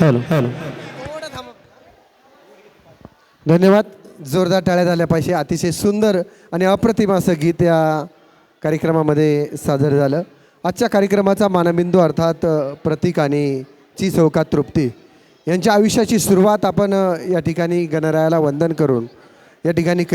Hello hello. धन्यवाद. जोरदार टाळ्या झाल्या पाहिजे. अतिशय सुंदर आणि अप्रतिम असं गीत या कार्यक्रमामध्ये सादर झालं. आजच्या कार्यक्रमाचा मानबिंदू अर्थात प्रतीक आणि ची चौकात तृप्ती. यांच्या आयुष्याची सुरुवात आपण या ठिकाणी गणरायाला वंदन करून या ठिकाणी करत